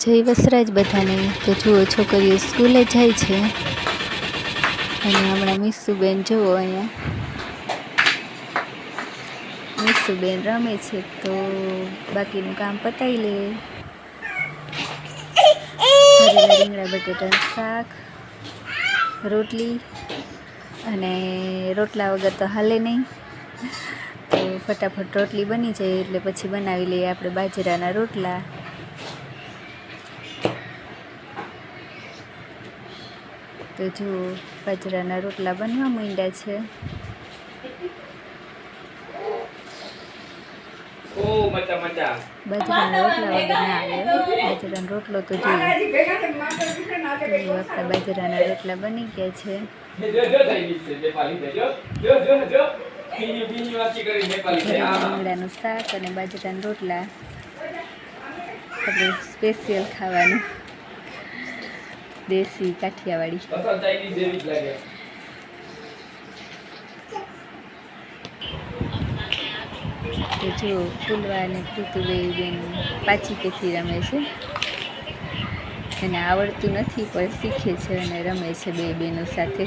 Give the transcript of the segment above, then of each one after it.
જય વસરાજ બધાને. તો જુઓ, છોકરીઓ સ્કૂલે જાય છે. અને હમણાં મીસુબેન જુઓ અહીંયા. મીસુબેન રમે છે, તો બાકીનું કામ પતાવી લે. રીંગણા બટેટાનું શાક, રોટલી અને રોટલા વગર તો હાલે નહીં. તો ફટાફટ રોટલી બની જાય એટલે પછી બનાવી લઈએ આપણે બાજરાના રોટલા. તો જુઓ બાજરાના રોટલા બનવા માંડ્યા છે. બાજરાના રોટલા વગર ના આવે. બાજરાનો રોટલો તો જોઈએ તો બાજરાના રોટલા બની ગયા છે. જો જો જો જો જો જો રીંગણાનું શાક અને બાજરાના રોટલા. આપણે સ્પેશિયલ ખાવાનું. દેશી કાઠિયાવાડી. તો જો ફૂલવા અને કૃતુભાઈ બેન પાછી કેથી રમે છે. એને આવડતું નથી પણ શીખે છે અને રમે છે બે બહેનો સાથે.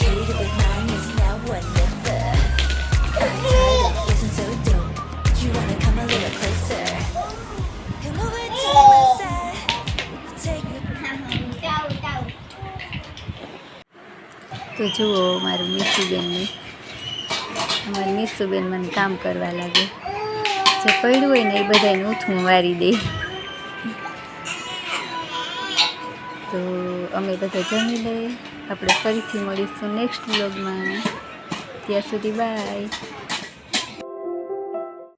તો જુઓ મારું મીસુબેનને અમારી મીસુબેન મને કામ કરવા લાગે. જે પડ્યું હોય ને એ બધાને ઊઠું વારી દે. તો અમે બધા જમી લઈએ. આપણે ફરીથી મળીશું નેક્સ્ટ વ્લોગમાં. ત્યાં સુધી બાય.